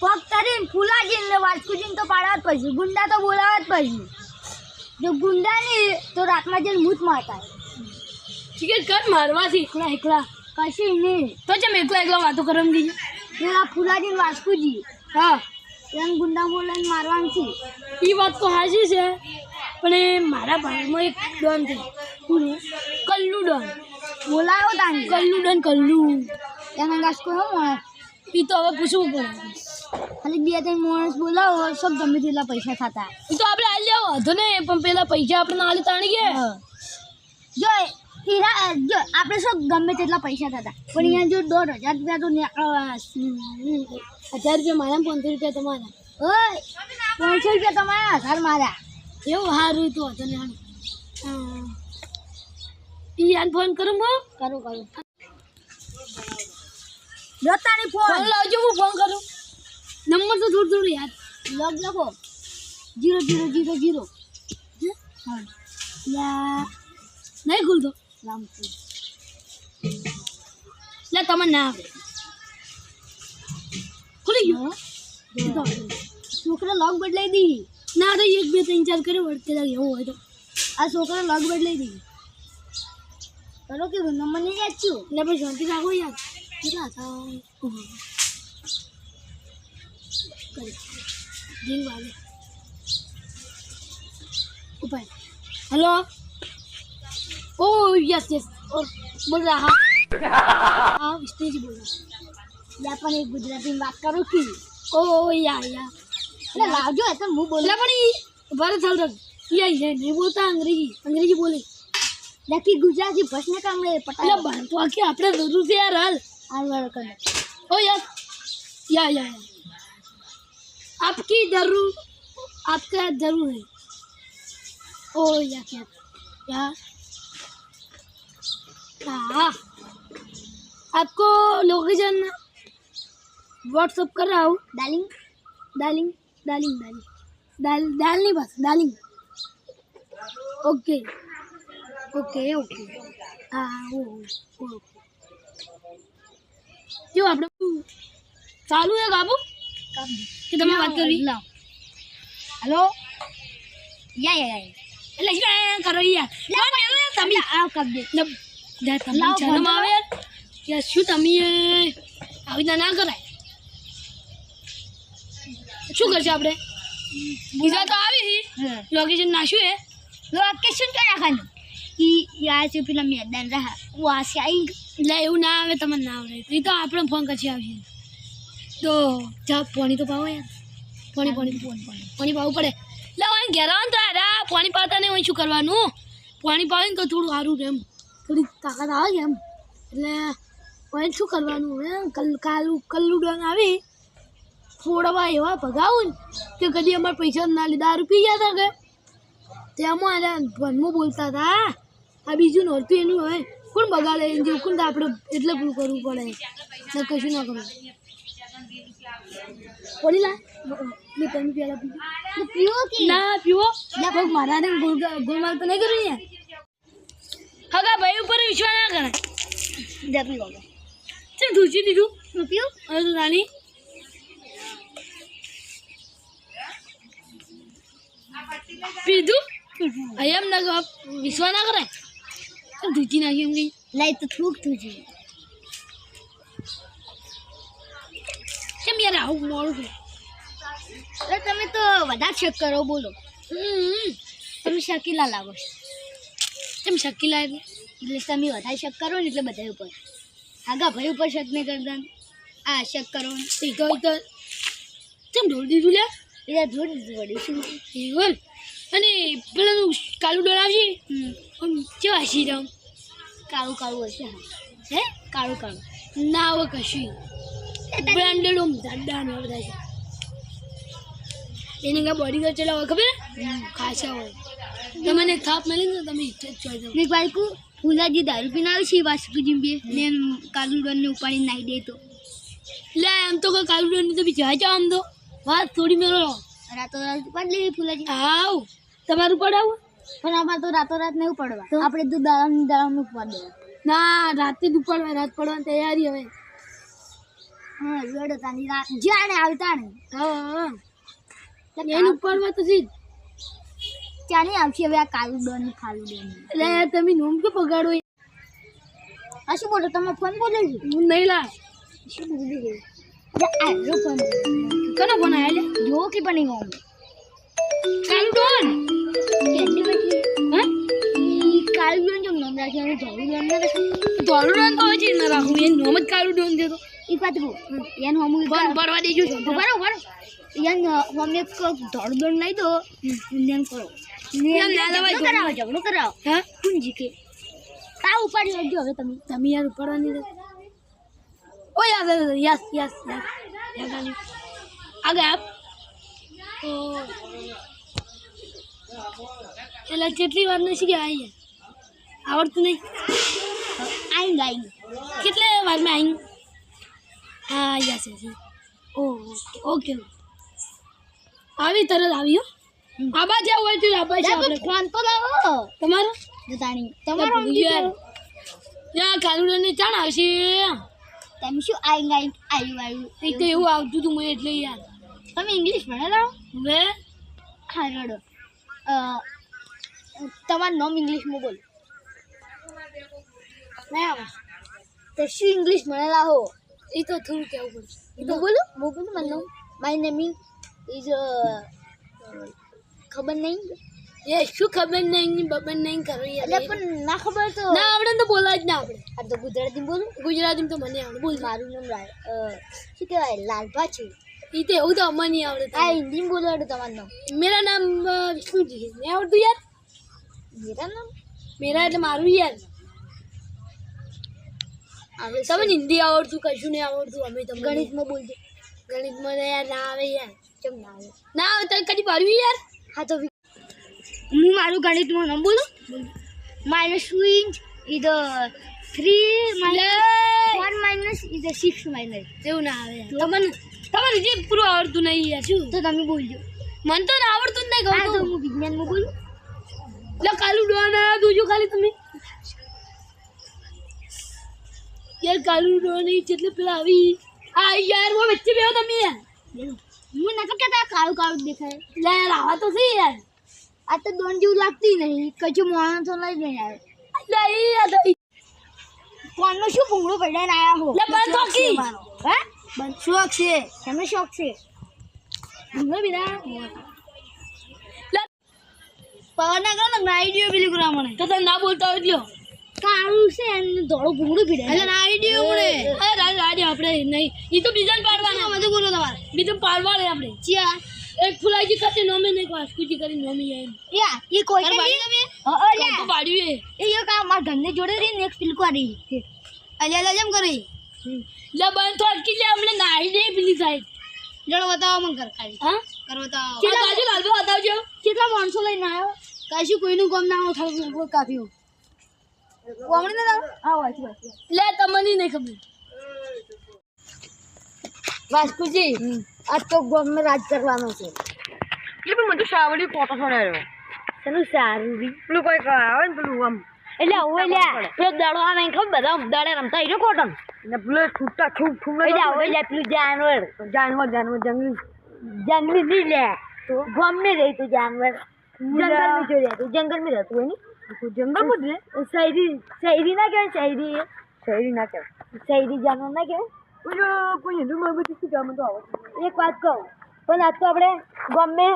પગ તરીને ફૂલાજીને ને વાસ્કુજીને તો પાડવા જ પડશે. ગુંડા તો બોલાવવા જ પડશે. જો ગુંડા નહીં તો રાતમાં જઈને મૂત મારતા ઠીક છે કર મારવાથી. એકલા એકલા. કશી નહીં. તો જેમ એકલા એકલા વાતો કરમ ગઈ પેલા ફૂલાજી ને વાસ્કુજી હા. એમ ગુંડા બોલાવીને મારવાનું છે. એ વાત તો હાજી છે પણ એ મારા ભાઈમાં એક ડોન છે. કલ્લુ ડોન. બોલાયો તાને કલ્લુ ડોન કલ્લુ. એના ગાસકો હો માણસ એ તો હવે પૂછવું પડે. ખાલી બે ત્રણ માણસ બોલાવો સબ ગમે તેટલા પૈસા થતા. એ તો આપણે હાલ લેવો વાંધો ને પણ પેલા પૈસા આપણે નાલી તાણી ગયા. જો હીરા જો આપણે સબ ગમે તેટલા પૈસા થતા. પણ અહીંયા જો દોઢ હજાર રૂપિયા તો નીકળવા હજાર રૂપિયા મારા પાંચસો રૂપિયા તમારા. ઓય પાંચસો રૂપિયા તમારા હજાર મારા. એવું સારું તો વાંધો નહીં હાલ. યાદ ફોન કરું બહુ કરો કરો. ફોન. ફોન લાવજો હું ફોન કરું. નંબર તો થોડું થોડું યાદ લોગ લખો. Zero zero zero zero. હા? નહીં ખુલતો. રામપુર લે તમે ના. આવે ખુલી ગયો. છોકરા લોગ બદલાઈ દી. ના તો એક બે ત્રણ ચાર કર્યો વળતે લાગે એવું હોય તો. આ છોકરા લોગ બદલાઈ દી. કરો કે નંબર નહીં યાદ છું એટલે પછી શાંતિ રાખો યાર. કેટલા હતા? ઓહો. કરી. ring વાગે ઉપાય હેલો ઓ યસ યસ और बोल रहा हाँ हाँ विष्णु जी बोल रहा યા પણ એક ગુજરાતીમાં વાત કરું કે ओ या या એટલે લાવજો એ તો હું બોલું એટલે પણ ઈ ભારત ચાલ રખ યા યા નહીં બોલતા અંગ્રેજી અંગ્રેજી બોલે લખી ગુજરાતી પ્રશ્ન કામ લે એટલે પટાય બહાર તો આખી આપણે જરૂર છે યાર હાલ આ વાળો કરે ओ यार या या या आपकी ज़रूर आपका ज़रूर है। ओ या क्या यार आपको लोकेशन व्हाट्सअप कर रहा हूँ। डालिंग डालिंग डालिंग डालिंग डाल डालनी बस डालिंग ओके ओके ओके हाँ ओके क्यों आप चालू है बाबू? કે તમે વાત કરવી લાવ હેલો યા યા યા એટલે શું કરો યાર યાર મેલું યાર તમે આ કબ દે લે, યાર તમે લાવ શરમ ફોન. આવે યાર યાર શું તમે એ આવી રીતના ના કરાય શું કરશે આપણે બીજા તો આવી હી હા લોકેશન નાખ્યું હે લોકેશન ક્યાં નાખવાનું ઈ યા છે પેલા મેદાન રહા વાસે આઈ એટલે એવું ના આવે તમને ના આવડે એ તો આપણે ફોન પછી આવશે તો જા, પાણી તો પાવો યાર. પાણી પાણી પાણી પાવું પડે. એટલે અહીં ઘેર આવે તો યાર પાણી પાતા નહીં હોય શું કરવાનું? પાણી પાવે ને તો થોડું સારું એમ થોડીક તાકાત આવે એમ. એટલે પાણી શું કરવાનું એમ કલ, કાલું, કલ્લું ડોન આવી. થોડવા એવા ભગાવું ને કે કદી અમારે પૈસા ના લીધા. દારૂ પી ગયા હતા કે? તેમાં એને ભનમાં બોલતા હતા આ બીજું નહોતું એનું હવે. કોણ બગાડે? એમ જેવું કોણ આપણે એટલે પૂરું કરવું પડે. કશું ના કરવું. પડી લા બે ત્રણ પેલા પીધું પીવો કે ના પીવો ના કોઈક મારા ને ગોળ ગોળમાલ તો નહીં કર્યું યાર હગા ભાઈ ઉપર વિશ્વાસ ના કરાય જા પીવો ચલ ધૂચી દીધું હું પીવું હવે તું નાની પીધું એમ ના વિશ્વાસ ના કરાય ચલ ધૂચી નાખી એમ કઈ લાઈ તો થૂક તું છે કેમ યાર આવું મોડું છે. તમે તો વધારે શક કરો બોલો. તમે શકીલા લાગો તમે શકીલા એટલે? તમે વધારે શક કરો ને એટલે બધા ઉપર. આગા ભાઈ ઉપર શક નહીં કરતા. આ શક કરો એ તો એ તો. કેમ ઢોળ દીધું લે એટલે ઢોળી દીધું પડ્યું એવું અને પેલાનું કાલું ડોળ આવશે કેવા હસી તમ કાળું કાળું હશે. હા? હે કાળું કાળું. ના આવે કશું. બ્રાન્ડેડ ઓમ જાડા ને બધા છે. એને કાંઈ બોડી ગાર્ડ ચલાવો ખબર? ખાસા હોય. તમને થાપ મળી ને તમે ઈચ્છા જ દો ને બાળકુ ફૂલાજી દારૂ પીને આવે છે વાસ્કુ જીંબીએ ને કાલુડન ને ઉપાડી નાખી દે તો. લે આમ તો કોઈ કાલુડન તો બી જાય આમ તો. વાત થોડી મેળો. રાતો રાત ઉપાડી લેવી ફૂલાજી આવ તમારું પડાવું? પણ આમાં તો રાતો રાત નહીં પડવા આપણે તો દાળ દાડાનું ઉપાડ દેવા. ના રાતે જ ઉપાડવા રાત પડવાની તૈયારી હવે. હા જોડે ની રાત જાણે આવતા ને હા. એની ઉપરમાં તો સીધ નહીં આવશે હવે આ કાળું ડોન ને ખાલું ડોન એટલે તમે નોમ કે પગાડો આ શું બોલો તમે ફોન બોલે છે? હું નહીં લા શું બોલી ગઈ આયો ફોન. કનો ફોન આયા લે? જો કે પણ નહીં કાલુ ડોન કેટલી બેઠી? હા? કાળું ડોન જો નામ રાખ્યા ને ધોળું ડોન ના રાખ્યું. ધોળું ડોન તો હજી ના રાખું એ નોમ જ કાળું ડોન દેતો ઈ પાછું એનું બંધ ભરવા દેજો. છો બરો બરો યન હમે તો કરો. ના લેવાય કરાવો ઝઘડો કરાવો. હા? કોણ જીકે તા ઉપાડી લેજો હવે તમે. તમે યાર ઉપાડવાની દે ઓ યાર યસ યસ યસ આગળ આપ. ઓ એટલે કેટલી વાર નથી કે આવી આવડતું નહીં. આઈ ગાઈ કેટલે વારમાં આવી હા યસ યસ ઓકે ઓકે. આવી તરત આવ્યો આબા જ્યાં હોય તો આબા છે આપણે. ફોન તો લાવો. તમારો? જતાણી તમારો યાર. યા કાલુડાને ચાણ આવશે. તમે શું આઈ ગાઈ આઈ વાયું. એ તો એવું આવતું હતું મને એટલે યાર. તમે ઇંગ્લિશ ભણેલા મે હા રડો. તમારું નામ ઇંગ્લિશમાં બોલો. આવે તો શું ઇંગ્લિશ ભણેલા હો? એ તો થોડું કહેવું પડશે એ તો બોલો? હું બોલું મારું નામ. માય નેમ ઇઝ ખબર નહીં? એ શું ખબર નહીં? બબર નહીં કરવી એટલે પણ ના ખબર તો. ના આવડે તો બોલા જ ના આપણે આ તો ગુજરાતી બોલું? ગુજરાતી તો મને આવડે. બોલ. મારું નામ રાય શું કહેવાય? લાલભા છે. એ તો એવું તો અમને નહીં આવડે આ હિન્દીમાં આવડે તમારું નામ. મેરા નામ શું છે? નહીં આવડતું યાર? મેરા નામ? મેરા એટલે મારું યાર. આવે તમને હિન્દી આવડતું કશું નહીં આવડતું અમે તમને ગણિતમાં બોલજો. ગણિતમાં યાર ના આવે યાર. કેમ ના આવે? ના આવે તને કદી પાડવી યાર? હા તો હું મારું ગણિતમાં ન બોલું? Minus two inch is three minus one minus is six minus એવું ના આવે તમને તમારે જે પૂરું આવડતું નહીં યાર શું? તો તમે બોલજો. મને તો ના આવડતું જ નહીં કહું તો. તો હું વિજ્ઞાનમાં બોલું? લે કાલુ ડોન આયા જોજો ખાલી તમે. યાર કાલુ રોની જેટલે પેલા આવી. આ યાર વો વચ્ચે બેહો તમે. યાર હું નતો કહેતા કાળું કાળું દેખાય. લે યાર આવા તો સી યાર. આ તો દોન જેવું લાગતી નહીં. કશું મોણા તો લઈ નહીં આવે. લે ઈ યાર ઈ- શું ભૂંગળો પડ્યા આયા હો? લે બંધ તો કી હે? બંધ શોખ છે. તમને શોખ છે? ભૂંગળો બીના પવન ના કરો ને આઈડિયો પેલી મને તો તમે ના બોલતા હોય એટલો. કાળું છે અને ધોળું ભૂંગળું ના મળે અરે રાજ રાજ આપણે નહીં. ઈ તો બીજાને પાડવાના. બધું બોલો તમારે? બીજું પાડવાને આપણે. ચિયા. એક ફુલાજી ખાતે નોમે નહીં વાસ્કુજી કરી નોમી યા કોઈ કે પાડી નહીં? હા, હા, લ્યા. તો પાડ્યું એ. એક આ મારા જોડે રહી ને એક અલ્યા અલ્યા જેમ કરી લે તો અટકી લે આપણે નાઈ દે પેલી સાઈડ. જોડો બતાવો મને ઘર ખાલી. હા? ઘર બતાવો. કેટલા બાજુ લાલબો બતાવજો. કેટલા માણસો લઈને આવ્યો? કશું કોઈનું કામ ના ખાલી કાપ્યું. કોમડી ના હા વાંચી વાંચી લે તમને નહીં ખબર. વાસ્કુજી આજ તો ગમે રાજ કરવાનો છે. એ પણ મને સાવડી ફોટો છોડાયો. શેનું સારું રી? પેલું કોઈ આવે ને પેલું આમ. એટલે હવે લ્યા પેલો દડો આવે ને ખબર? બધા દાડે રમતા હીરો કોટન ને પેલું છૂટા છૂટ છૂટ એટલે હવે લ્યા પેલું જાનવર. જાનવર જાનવર જંગલી. જંગલી નહીં લે. ગમે રહી તું જાનવર. જંગલમાં જો રહેતું જંગલમાં રહેતું હોય ને જંગલ કૂદ ને શાયરી શાયરી ના કહેવાય શાયરી શાયરી ના કહેવાય શાયરી જાણવા ના કહેવાય કોઈ કોઈ હિન્દુમાં બધું શું કહેવાય તો આવડતું એક વાત કહું પણ આજ તો આપણે ગમે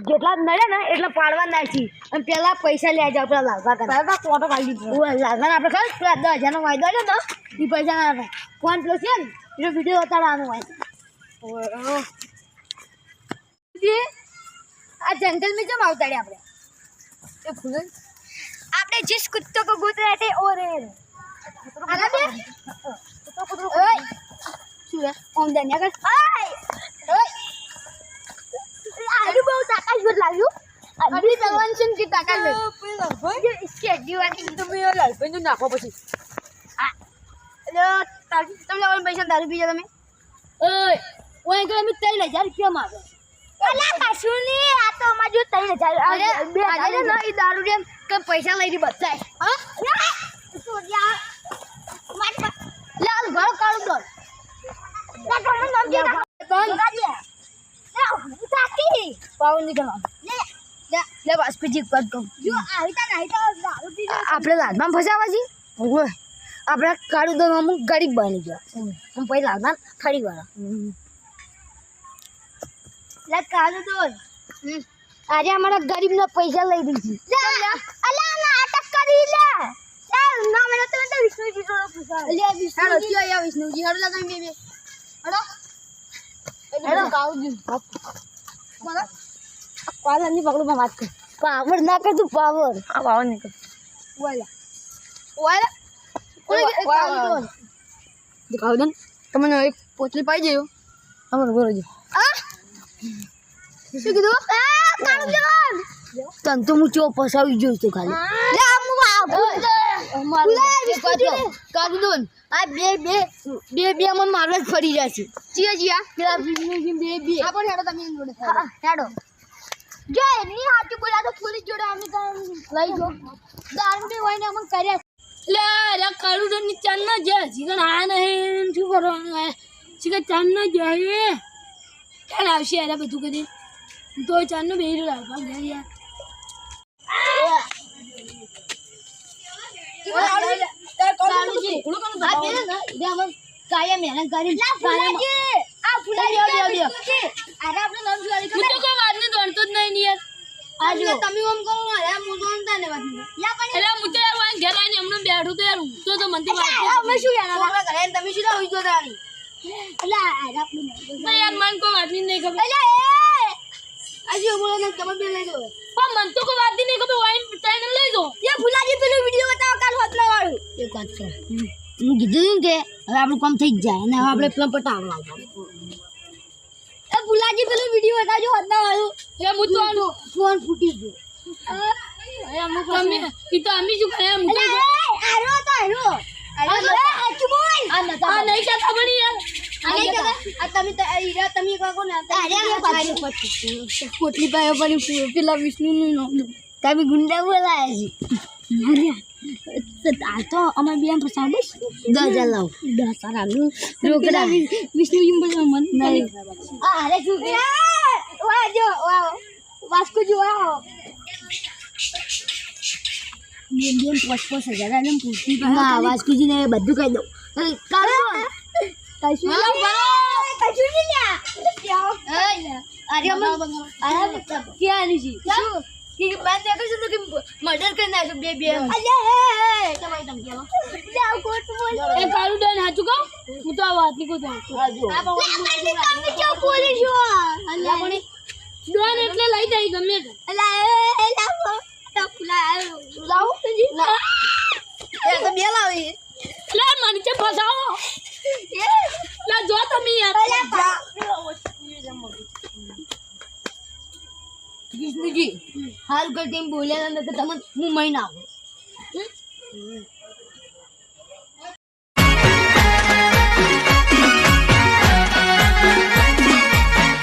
જેટલા નડે ને એટલા પાડવા નાખી અને પેલા પૈસા લેવા જાવ પેલા લાગવા કરે પેલા ફોટો વાગી દીધો લાગવા આપણે ખબર પેલા દસ હજારનો વાયદો છે ને એ પૈસા ના આપે ફોન પેલો છે ને એનો વીડિયો ઉતારવાનો હોય આ જંગલ મેં કેમ આવતાડે આપણે એ ફૂલ जिस कुत्ते को गोद रहे थे और आला दे ओए શું હે ઓમ દન્યા કર ઓય ઓય આડું બહુ તાકાત પર લાગ્યું અભી તલવાન છે કે તાકાત છે इसकी हड्डी वाली તમે યાર લાલપેન નાખો પછી એટલે તારી તમે લોકો પૈસા દારૂ પીજો તમે ઓય ઓય કે અમે ત્રણ હજાર રૂપિયા માગે અલા કશું નહીં આ તો અમાર જો તઈ જાય અરે બે જાય પૈસા લઈને બચાય લે બસ પછી કદ કહું. આપણે લાલમાં ફસાવા છીએ? આપણે કાળુ દોર અમુક ગરીબ બની ગયા. પછી લાલમાં ખરી વાળા લે તો આજે અમારા ગરીબના પૈસા લઈ દીધી અલા કરી લે. લે ના મને તો તો વિષ્ણુજી જોડો પૂછા લે વિષ્ણુજી. આયા વિષ્ણુજી. હડો તમે બે બે. હડો હેડો. કાળુજી બોલો. પાવરની પકડો વાત કર. પાવર ના કર તું પાવર. આ પાવર નીકળ ઓલા ઓલા દે તમને એક પોટલી પાઈ જયો અમારો બોલો જો આ શું કીધું? તન તો હું ચો પસાવી જોઈશ તો ખાલી. લે અમુ બાપુ કાઢી દો. ને. આ બે બે બે બે મને મારવા જ ફરી ચિયા પેલા બે બે. આ પણ હેડો તમે જોડે હેડો. જો એમની હાથી બોલા તો પોલીસ જોડે અમે લઈ જો દારૂ હોય ને અમને કર્યા. લે રે કાળું તો ની ચાંદ ના જાય. જીગણ આ નહીં શું કરવાનું? જીગણ ચાંદ ના જાય ક્યારે આવશે યાર બધું કરી તો ચાંદ બેરું લાવવા રાખવા યાર. મહેનત કરી આ. અરે આપણે નામ હું તો કોઈ દોડતો જ નહીં યાર. તમે ઓમ કરો આ હું દોનતા ને વાત યા પણ એટલે હું તો યાર વાંહે ઘેર આવીને એમને બેઠું તો યાર તો તો મને તો વાત અમે શું યાર ઘરે તમે શું તાણી? એટલે આ આપણું યાર મને કોઈ વાત નહીં ખબર. આજે બોલો ને તમે બે લઈ દો પણ મને તો કોઈ વાતની નહીં ખબર વાઈન ટાઈમ લઈ દો એ ફુલાજી પેલું વિડિયો બતાવો કાલ હોતના વાળું એક વાત છે. હું કીધું કે હવે આપણું કામ થઈ જ જાય અને હવે આપણે પેલા પટાવવા એ ફુલાજી પેલું વિડિયો બતાવજો હોતના વાળું એ હું તો ફોન ફૂટી ગયો. એ અમુક તમે ઈ તો અમે શું કરે એમ આરો તો આરો આરો એ હાચું બોલ આ નતા આ નહીં કહેતા પણ યાર આ નહીં કહેતા? આ તમે તો આ હીરા તમે કહો ને અરે આ પાછી પોટલી પાયો પણ પેલા વિષ્ણુનું નામ તમે ગુંડા બોલાયા છે આ તો અમારે બેન ફસાવ બસ દસ હજાર લાવો દસ સારા રોકડા વિષ્ણુજી બધા મન નહીં આ અરે શું કે વાહ જો વાહ વાસ્કો જો વાહ બેન બેન પોચ પોચ હજાર આને પૂછતી ના વાસ્કુજી ને બધું કહી દઉં. કશું કશું મર્ડર કરી નાખ્યો બે બે. કાળું ડન હાચું કહું? હું તો આ વાતની અલે ડોન એટલે લઈ જાય ગમે તમે વિષ્ણુજી હાલ કઈ ટાઈમ બોલ્યા નથી તમે હું મહિના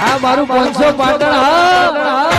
આવું મારું પાંચસો પાટણ હા